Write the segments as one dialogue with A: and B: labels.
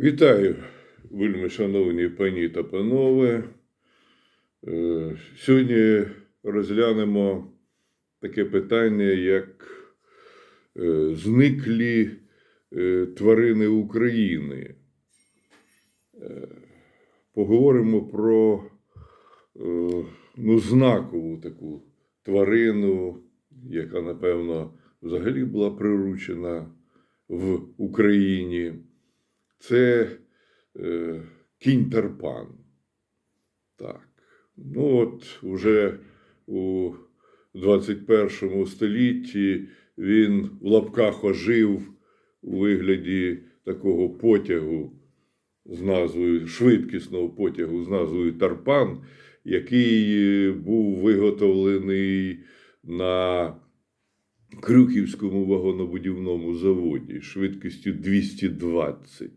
A: Вітаю, вельми шановні пані та панове. Е, Сьогодні розглянемо таке питання, як е, зниклі е, тварини України. Поговоримо про ну, знакову таку тварину, яка, напевно, взагалі була приручена в Україні це е, кінь Тарпан. Так. Ну от уже у 21 столітті він в лапках ожив у вигляді такого потягу з назвою швидкісного потягу з назвою Тарпан, який е, був виготовлений на Крюківському вагонобудівному заводі швидкістю 220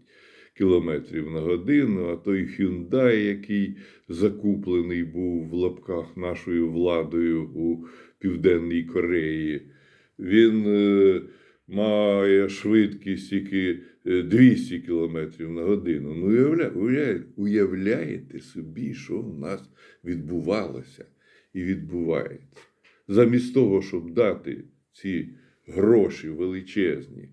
A: кілометрів на годину, а той Hyundai, який закуплений був в лапках нашою владою у Південній Кореї, він е, має швидкість тільки е, 200 кілометрів на годину. Ну, уявля, уявля, уявляєте собі, що в нас відбувалося і відбувається. Замість того, щоб дати ці гроші величезні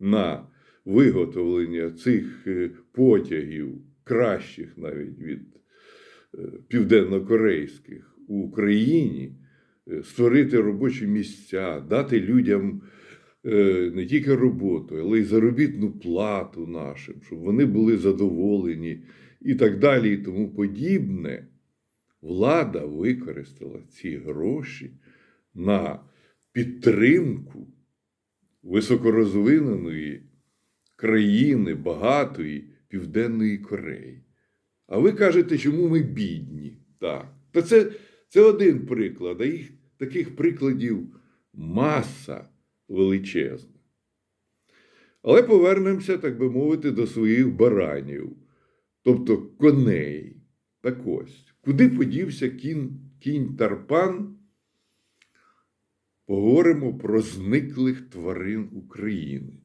A: на виготовлення цих е, потягів, кращих навіть від е, південно-корейських у Україні, е, створити робочі місця, дати людям не тільки роботу, але й заробітну плату нашим, щоб вони були задоволені і так далі, і тому подібне. Влада використала ці гроші на підтримку високорозвиненої країни, багатої Південної Кореї. А ви кажете, чому ми бідні? Так. Та це, це один приклад, а їх таких прикладів маса величезна. Але повернемося, так би мовити, до своїх баранів, тобто коней. Так ось, куди подівся кінь, кінь Тарпан? Поговоримо про зниклих тварин України.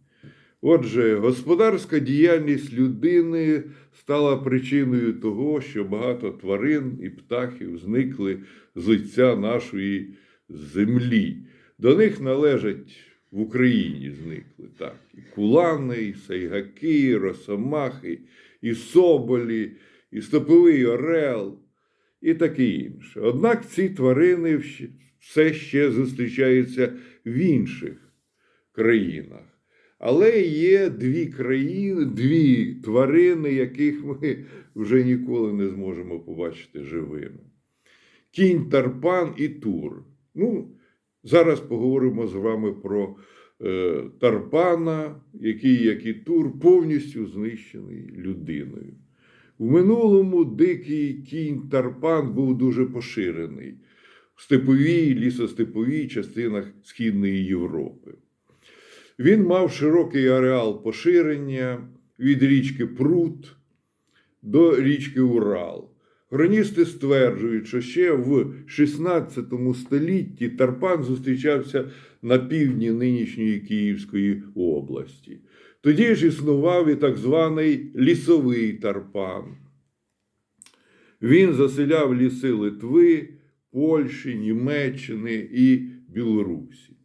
A: Отже, господарська діяльність людини стала причиною того, що багато тварин і птахів зникли з лиця нашої землі. До них належать в Україні зникли так. І кулани, і сайгаки, і росомахи, і соболі, і стоповий орел, і таке інше. Однак ці тварини все ще зустрічаються в інших країнах. Але є дві країни, дві тварини, яких ми вже ніколи не зможемо побачити живими: кінь, тарпан і тур. Ну, зараз поговоримо з вами про е, тарпана, який, як і тур, повністю знищений людиною. В минулому дикий кінь тарпан був дуже поширений в степовій, лісостеповій частинах Східної Європи. Він мав широкий ареал поширення від річки Прут до річки Урал. Хроністи стверджують, що ще в 16 столітті Тарпан зустрічався на півдні нинішньої Київської області. Тоді ж існував і так званий лісовий Тарпан. Він заселяв ліси Литви, Польщі, Німеччини і Білорусі.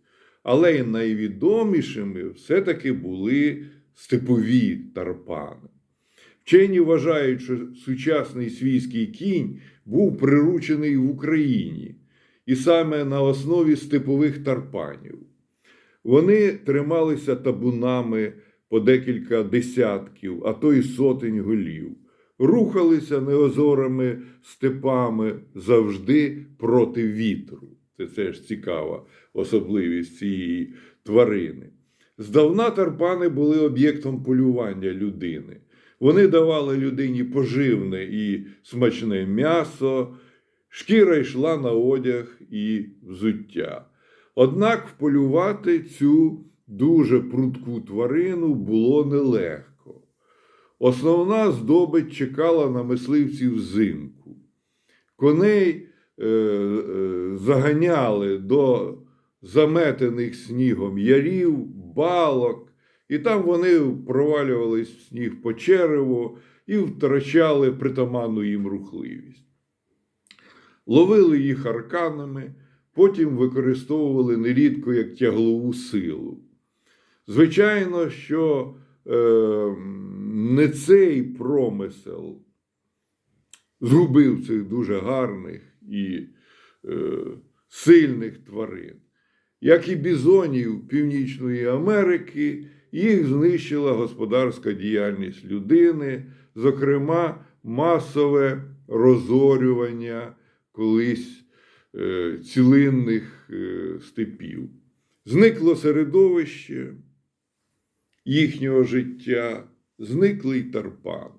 A: Але й найвідомішими все-таки були степові тарпани. Вчені вважають, що сучасний свійський кінь був приручений в Україні, і саме на основі степових тарпанів. Вони трималися табунами по декілька десятків, а то й сотень голів, рухалися неозорими степами завжди проти вітру. Це теж цікава особливість цієї тварини. Здавна тарпани були об'єктом полювання людини. Вони давали людині поживне і смачне м'ясо, шкіра йшла на одяг і взуття. Однак вполювати цю дуже прудку тварину було нелегко. Основна здобич чекала на мисливців взимку. Коней е, е, заганяли до заметених снігом ярів, балок і там вони провалювались в сніг по черево і втрачали притаманну їм рухливість. Ловили їх арканами, потім використовували нерідко як тяглову силу. Звичайно, що е, не цей промисел згубив цих дуже гарних і сильних тварин. Як і бізонів Північної Америки, їх знищила господарська діяльність людини, зокрема, масове розорювання колись е, цілинних е, степів. Зникло середовище їхнього життя, зникли й тарпани.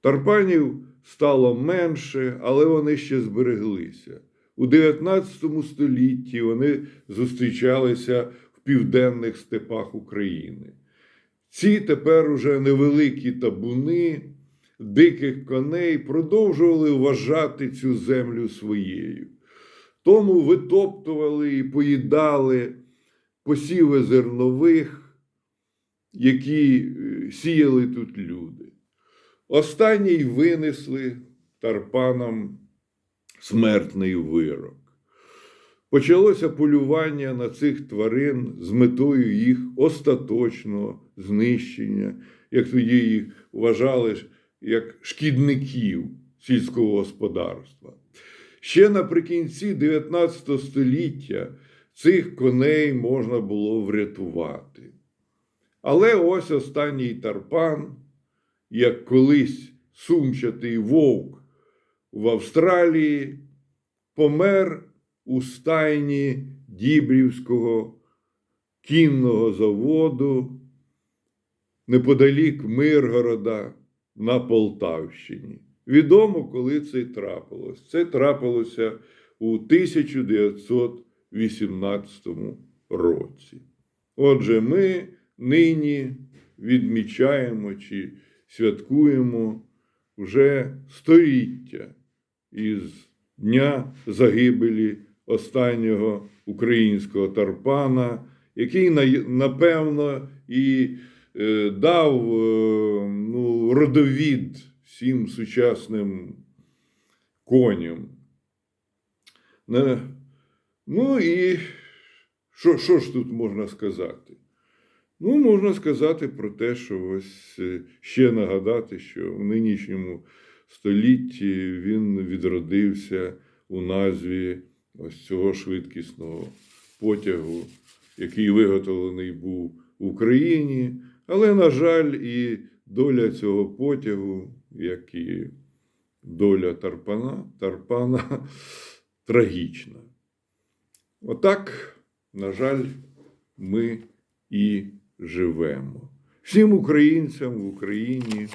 A: Тарпанів стало менше, але вони ще збереглися. У 19 столітті вони зустрічалися в південних степах України. Ці тепер уже невеликі табуни диких коней продовжували вважати цю землю своєю. Тому витоптували і поїдали посіви зернових, які е, сіяли тут люди. Останній винесли тарпанам смертний вирок. Почалося полювання на цих тварин з метою їх остаточного знищення, як тоді їх вважали як шкідників сільського господарства. Ще наприкінці 19 століття цих коней можна було врятувати. Але ось останній тарпан, як колись сумчатий вовк в Австралії, помер у стайні Дібрівського кінного заводу неподалік Миргорода на Полтавщині. Відомо, коли це трапилось. Це трапилося у 1918 році. Отже, ми нині відмічаємо чи святкуємо вже століття із дня загибелі останнього українського тарпана, який напевно і е, дав е, ну, родовід всім сучасним коням. Ну і що, що ж тут можна сказати? Ну, можна сказати про те, що ось е, ще нагадати, що в нинішньому столітті він відродився у назві ось цього швидкісного потягу, який виготовлений був в Україні. Але, на жаль, і доля цього потягу, як і доля Тарпана, Тарпана трагічна. Отак, на жаль, ми і живемо. Всім українцям в Україні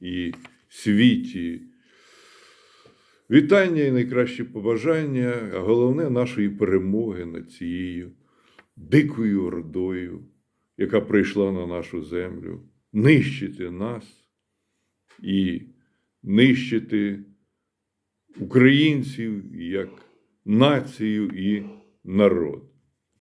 A: і світі. Вітання і найкращі побажання, а головне нашої перемоги над цією дикою ордою, яка прийшла на нашу землю, нищити нас і нищити українців як націю і народ.